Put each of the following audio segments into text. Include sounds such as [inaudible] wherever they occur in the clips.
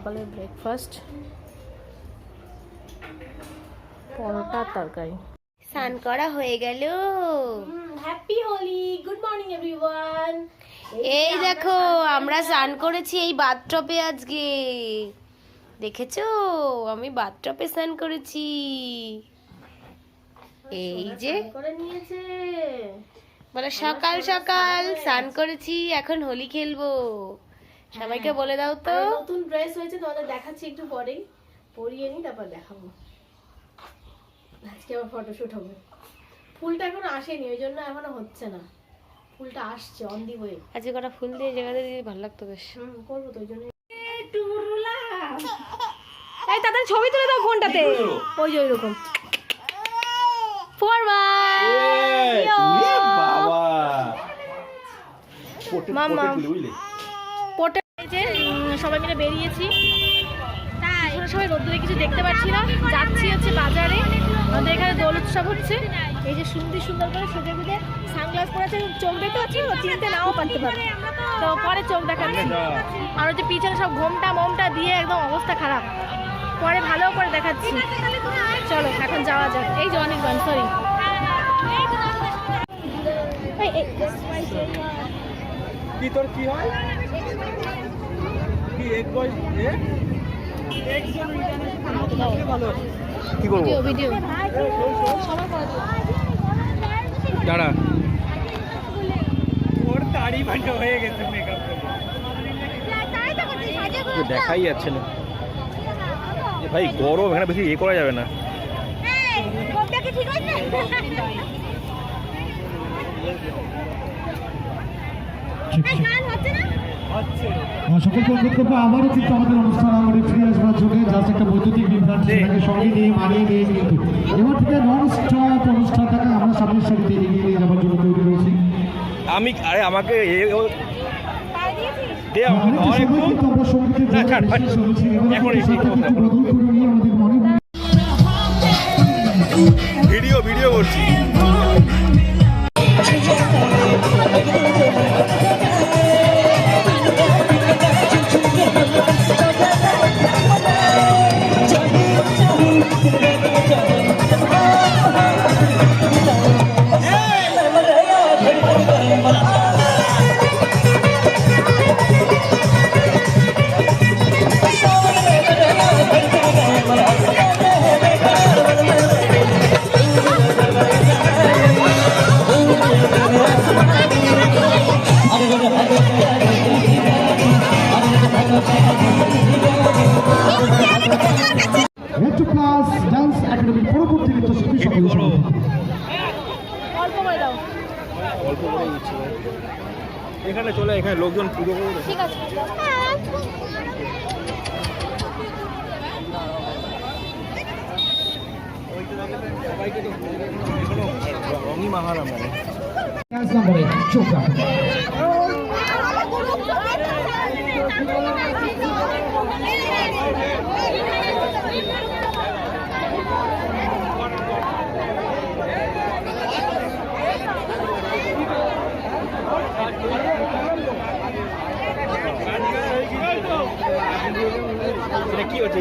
সকালের ব্রেকফাস্ট পরোটার তরকারি। স্নান করা হয়ে গেল। Happy Holi good morning everyone এই দেখো আমরা স্নান করেছি এই বাথটপে আজকে। দেখেছ? আমি বাথটপে স্নান করেছি। এই যে করে নিয়েছে। বলে সকাল সকাল স্নান করেছি এখন হোলি খেলব। সবাইকে বলে দাও তো। নতুন ড্রেস হয়েছে তোমাদের দেখাচ্ছি একটু পরেই। পরিয়ে নি তারপর দেখাবো। আজকে আবার ফটোশুট হবে। ফুলটা এখনও আসেনি ওই জন্য এখনও হচ্ছে না। ফুলটা আসছে অন দি ওয়ে আজকে কটা ফুল দিয়ে জায়গাতে দিয়ে ভালো লাগতো বেশ। হুম করব তো ওই জন্য। এই তাদের ছবি তুলে দাও ফোনটাতে। ওই যে ওইরকম। ফরমা মামা যে সবাই মিলে বেরিয়েছি সবাই রোদ্দুরে কিছু দেখতে পাচ্ছি না যাচ্ছি হচ্ছে বাজারে আমাদের এখানে দোল উৎসব হচ্ছে এই যে সুন্দর সুন্দর করে সেজে গুজে সানগ্লাস পরেছে চোখ দেখতে পাচ্ছি চিনতে নাও পারতে পারে তো পরে চোখ দেখাচ্ছি আর হচ্ছে পিছনে সব ঘোমটা মোমটা দিয়ে একদম অবস্থা খারাপ পরে ভালো করে দেখাচ্ছি চলো এখন যাওয়া যাক এই যে অনেকজন সরি কি তোর কি হয় কি করব? ভিডিও দাঁড়া। ওর দাড়ি হয়ে গেছে মেকআপ দেখাই যাচ্ছে না। ভাই গরম এখানে বেশি ইয়ে করা যাবে না। আমার [laughs] [laughs] সকলকে অনুরোধ করব আবারও কিন্তু আমাদের অনুষ্ঠান আমাদের ফিরে আসবার একটা বৈদ্যুতিক বিভ্রান্তি সেটাকে সঙ্গে নিয়ে মানিয়ে নিয়ে কিন্তু। এবার থেকে নন স্টপ অনুষ্ঠানটাকে আমরা সামনের সারিতে এগিয়ে নিয়ে যাওয়ার জন্য তৈরি রয়েছি আমি আরে আমাকে এ- ও- দে আমাকে অনেকটা ধর একটু। সময় কিন্তু আমরা সঙ্গীতের না, জন্য ছাড়, ক্লাস ডান্স একাডেমির পরবর্তী নৃত্যশিল্পী সকলের অল্প করে দাও অল্প করে দিচ্ছি এখানে চলে এখানে লোকজন পুজো করবে ঠিক আছে নম্বরে চোখ রাখুন কি হচ্ছে?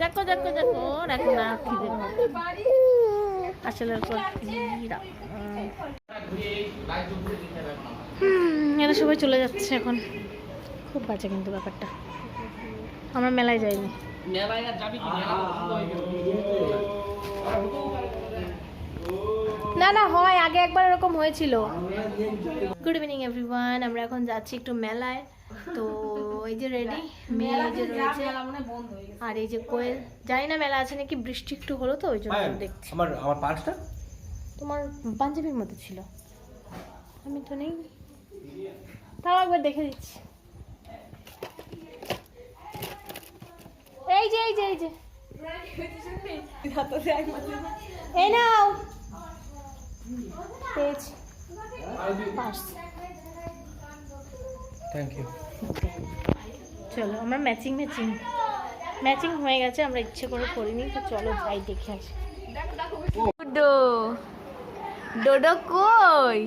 দেখো দেখো দেখো দেখো না খিদে আসলে এরা সবাই চলে যাচ্ছে এখন। খুব বাজে কিন্তু ব্যাপারটা। আমরা মেলায় যাইনি। না না হয়। আগে একবার এরকম হয়েছিল। গুড ইভিনিং এভরিওয়ান আমরা এখন যাচ্ছি একটু মেলায়। তো এই যে রেডি মেয়ে এই যে রয়েছে। আর এই যে কোয়েল জানি না মেলা আছে নাকি বৃষ্টি একটু হলো তো ওই জন্য দেখছি। আমার আমার পার্সটা? তোমার পাঞ্জাবির মধ্যে ছিল। আমি তো নেই। তাও একবার দেখে দিচ্ছি। এই যে এই যে এই যে। এই নাও। পেয়েছি। পার্স থ্যাংক ইউ চলো আমরা ম্যাচিং ম্যাচিং ম্যাচিং হয়ে গেছে আমরা ইচ্ছে করে করিনি তো চলো যাই দেখে আসি। গুড্ডু ডোডো কই?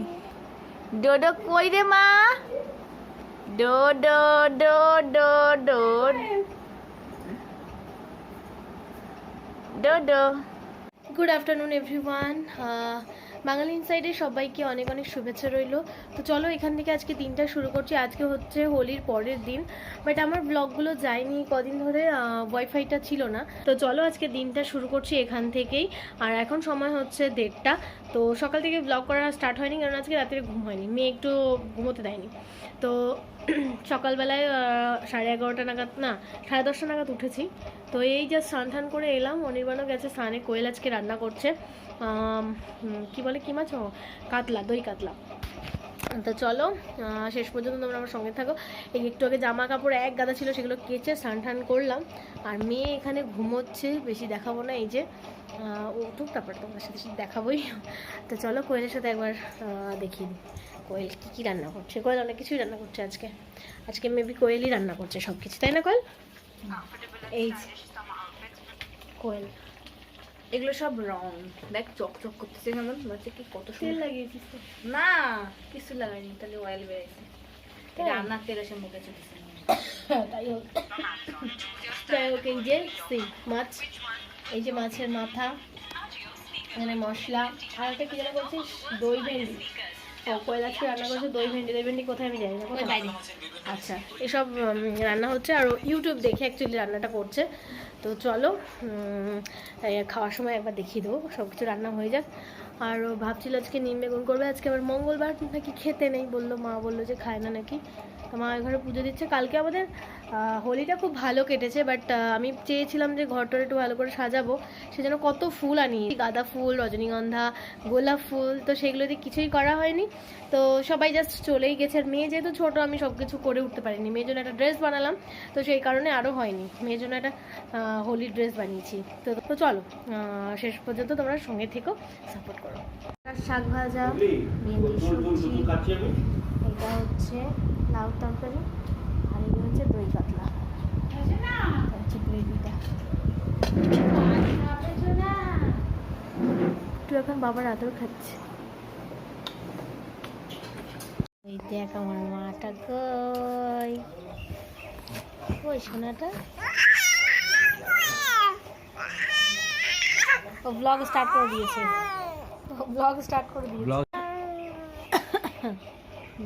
ডোডো কই রে মা? ডোডো ডো ডো ডো ডোডো গুড আফটারনুন এভরিওয়ান বাঙালি ইনসাইডে সবাইকে অনেক অনেক শুভেচ্ছা রইল। তো চলো এখান থেকে আজকে দিনটা শুরু করছি। আজকে হচ্ছে হোলির পরের দিন। বাট আমার ব্লগগুলো যায়নি, কদিন ধরে ওয়াইফাইটা ছিল না। তো চলো আজকে দিনটা শুরু করছি এখান থেকেই। আর এখন সময় হচ্ছে দেড়টা। তো সকাল থেকে ব্লগ করা স্টার্ট হয়নি, কারণ আজকে রাত্রে ঘুম হয়নি। মেয়ে একটু ঘুমোতে দেয়নি। তো [clears throat] সকালবেলায় সাড়ে এগারোটা নাগাদ, না, সাড়ে দশটা নাগাদ উঠেছি। তো এই যে স্নান টান করে এলাম। অনির্বাণও গেছে স্নানে, কোয়েল আজকে রান্না করছে। কি বলে, কি মাছ? কাতলা, দই কাতলা। তো চলো শেষ পর্যন্ত তোমরা আমার সঙ্গে থাকো। এই একটু আগে জামা কাপড় এক গাদা ছিল সেগুলো কেচে স্নান টান করলাম। আর মেয়ে এখানে ঘুমোচ্ছে বেশি দেখাবো না এই যে। ও তো তারপর তোমার সাথে দেখাবোই। তো চলো কোয়েলের সাথে একবার দেখিয়ে দিই। কোয়েল কী কী রান্না করছে? কোয়েল অনেক কিছুই রান্না করছে আজকে। আজকে মেবি কোয়েলই রান্না করছে সব কিছু তাই না কোয়েল? এই কোয়েল। এগুলো সব রং। দেখ চকচক করতেছে কেমন? বলছে কি কত তেল লাগিয়েছিস না কিছু লাগাইনি তাহলে অয়েল তাই? রান্নার তেল এসে মুখে চুটেছে। তাই হোক। যাই হোক এই যে মাছ। এই যে মাছের মাথা এখানে মশলা আর একটা কি যেন বলছিস? দই ভেন্ডি। ও কয়লাকে রান্না করছে দই ভেন্ডি দই ভেন্ডি কোথায় আমি জানি না আচ্ছা এসব রান্না হচ্ছে আর ইউটিউব দেখে অ্যাকচুয়ালি রান্নাটা করছে। তো চলো খাওয়ার সময় একবার দেখিয়ে দেবো সব কিছু রান্না হয়ে যাক। আর ভাবছিল আজকে নিম বেগুন করবে আজকে আবার মঙ্গলবার নাকি খেতে নেই বলল মা বলল যে খায় না নাকি। মা ঘরে পুজো দিচ্ছে। কালকে আমাদের হোলিটা খুব ভালো কেটেছে বাট আমি চেয়েছিলাম যে ঘরটা একটু ভালো করে সাজাবো। সেজন্য কত ফুল আনি গাঁদা ফুল, রজনীগন্ধা, গোলাপ ফুল, তো সেগুলো দিয়ে কিছুই করা হয়নি। তো সবাই জাস্ট চলেই গেছে। আর মেয়ে যেহেতু ছোটো, আমি সব কিছু করে উঠতে পারিনি। মেয়ের জন্য একটা ড্রেস বানালাম, তো সেই কারণে আরও হয়নি। মেয়ের জন্য একটা হোলির ড্রেস বানিয়েছি। তো তো চলো শেষ পর্যন্ত তোমরা সঙ্গে থেকো সাপোর্ট করো। শাক ভাজা সবজি। এটা হচ্ছে লাউ তরকারি আর এই হচ্ছে দই কাতলা। হচ্ছে গ্রেভিটা একটু এখন বাবার আদর খাচ্ছে। এই দেখ আমার মাটা কই। ওই সোনাটা? ও ব্লগ স্টার্ট করে দিয়েছে। ব্লগ স্টার্ট করে দিয়েছে। [coughs] ও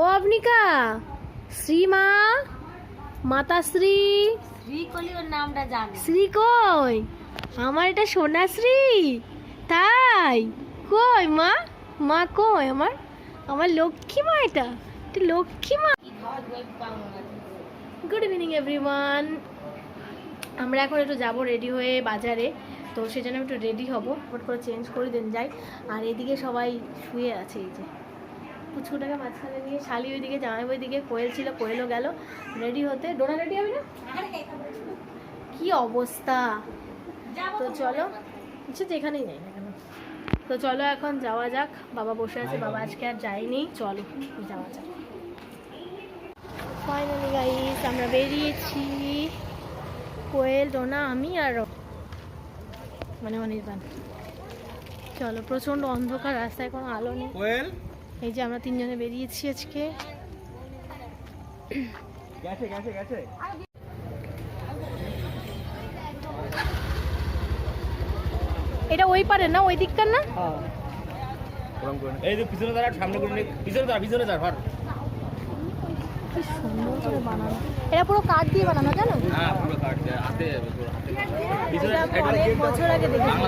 আপনিকা শ্রীমা মাতাশ্রী। শ্রী কলি ওর নামটা জানে? শ্রী কই? আমার এটা সোনাশ্রী। তাই? কই মা? মা কই আমার? আমার লক্ষ্মী মা এটা। এটা লক্ষ্মী মা। গুড ইভিনিং এভরিওয়ান আমরা এখন একটু যাব রেডি হয়ে বাজারে। তো সেই জন্য একটু রেডি হব। ফট করে চেঞ্জ করে দেন যাই। আর এদিকে সবাই শুয়ে আছে এই যে। পুচকুটাকে মাঝখানে নিয়ে শালি ওইদিকে, জামাই ওইদিকে, কোয়েল ছিল, কোয়েলও গেল। রেডি হতে। ডোনা রেডি হবে না? কি অবস্থা? তো চলো। আচ্ছা যেখানেই যাই না কেন তো চলো এখন যাওয়া যাক। বাবা বসে আছে, বাবা আজকে আর যায়নি। চলো, যাওয়া যাক। ফাইনালি গাইস আমরা বেরিয়েছি। কোয়েল ডোনা আমি আর মানে অনির্বাণ। চলো প্রচণ্ড অন্ধকার রাস্তায় কোনো আলো নেই। কোয়েল? এই যে আমরা তিনজনে বেরিয়েছি আজকে। গেছে গেছে গেছে। এটা ওই পারে না? ওই দিককার না? না। এই যে পিছনে দাঁড়া সামনে করে পিছনে দাঁড়া পিছনে দাঁড়া কি সুন্দর করে বানানো। এটা পুরো কাঠ দিয়ে বানানো জানো? হ্যাঁ পুরো দেয় হাতে অনেক বছর আগে দেখেছি।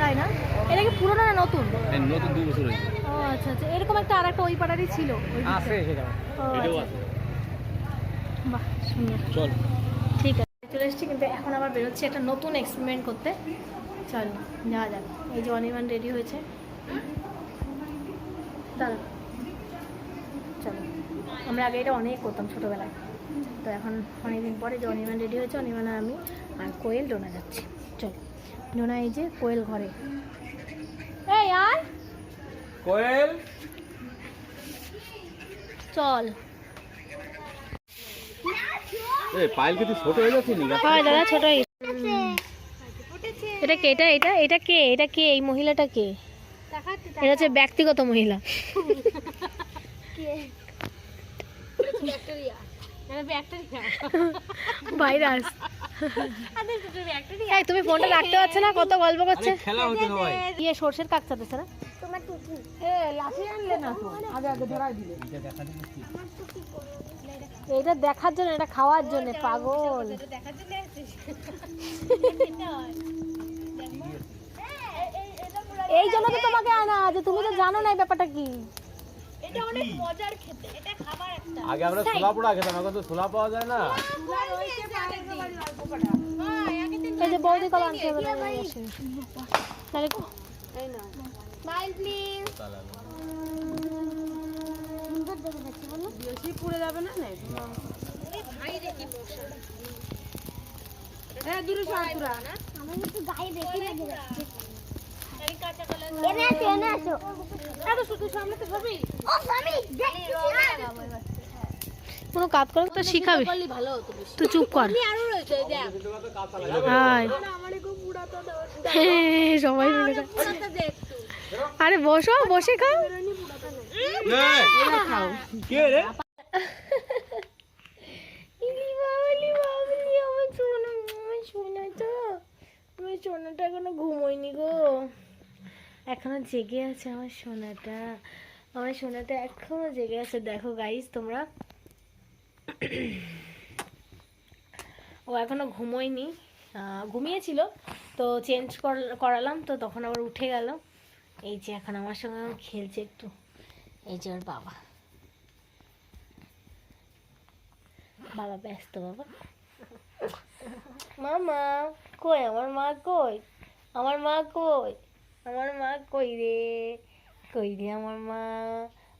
তাই না? এটা কি পুরোনো না নতুন? নতুন দুই বছর হয়েছে। ও আচ্ছা আচ্ছা। এরকম একটা আর একটা ওই পাড়ারই ছিল আছে সেটা। এটাও আচ্ছা। আছে। বাহ সুন্দর। চল। ঠিক আছে। চলে এসেছি কিন্তু এখন আবার বেরোচ্ছি একটা নতুন এক্সপেরিমেন্ট করতে। চলো যাওয়া যাক। এই যে অনির্বাণ রেডি হয়েছে। দাঁড়া চলো। আমরা আগে এটা অনেক করতাম ছোটোবেলায়। তো এখন অনেকদিন পরে যে অনির্বাণ রেডি হয়েছে আর আমি আর কোয়েল ডোনা যাচ্ছি। চলো ডোনা এই যে কোয়েল ঘরে। এই আর কোয়েল? চল। ছোট হয়ে যাচ্ছে দাদা ছোট হয়ে এটা কে? এটা এটা এটা কে? এটা কে? এই মহিলাটা কে? এটা হচ্ছে ব্যক্তিগত মহিলা। [laughs] ভাইরাস। এই তুমি ফোনটা রাখতে পারছ না? কত গল্প করছে? খেলা হচ্ছে সবাই ইয়ে সর্ষের কাক চাতেছে না এটা দেখার জন্য এটা খাওয়ার জন্য পাগল। [laughs] এই জন্য তো তোমাকে আনা যে তুমি তো জানো না এই ব্যাপারটা কি। আগে আমরা ছোলা পোড়া খেতাম এখন তো ছোলা পাওয়া যায় না। এই যে বৌদি কলা আনতে হবে না, আসে। তাহলে কোনো কাজ করে তো শিখাবি। তুই চুপ কর। [laughs] সবাই মিলে আরে বসো বসে খাও। কে রে ইলি বাবলি বাবলি আমার সোনা আমার সোনা তো আমার সোনাটা এখনও ঘুমোয়নি গো এখনও জেগে আছে আমার সোনাটা। আমার সোনাটা এখনও জেগে আছে। দেখো গাইস তোমরা। ও এখনও ঘুমোয়নি। ঘুমিয়েছিল। তো চেঞ্জ করালাম। তো তখন আবার উঠে গেল। এই যে এখন আমার সঙ্গে খেলছে একটু। এই যে ওর বাবা। বাবা ব্যস্ত, বাবা। মামা, কই? আমার মা কই? আমার মা কই? আমার মা কই রে? কই রে আমার মা?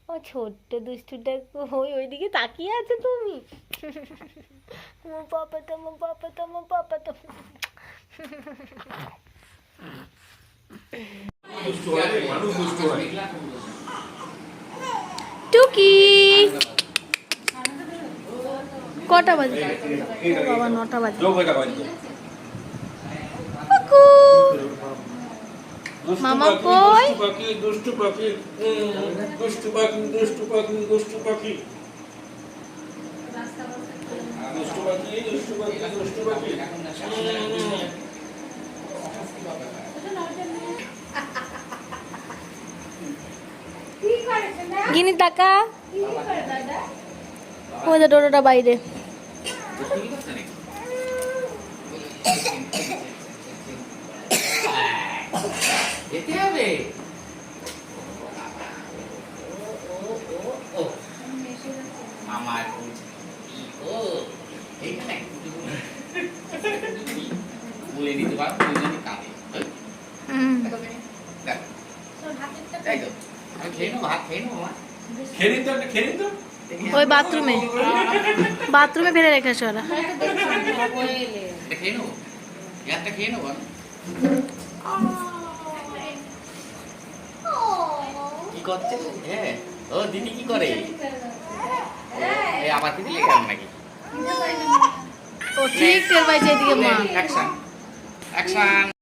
ও ছোট্ট দুষ্টুটা ওই ওইদিকে তাকিয়ে আছে তুমি? আমার পাপা তো আমার পাপা তো আমার পাপা তো। টুকি। কটা বাজে? বাবা নটা বাজে। মামা কই? পাখি দুষ্টু পাখি দুষ্টু পাখি দুষ্টু পাখি দুষ্টু পাখি। দুষ্টু পাখি দুষ্টু পাখি দুষ্টু পাখি। গিনি টাকা ওই যে টোটোটা বাইরে। ওই বাথরুমে বাথরুমে ফেলে রেখেছে ওরা খেয়ে নেব খেয়ে নেব। কি করছে? হ্যাঁ ও দিদি কি করে? এই আবার কিছু লেগে গেল নাকি? ও ঠিক টের পাইছে এদিকে মা। Action action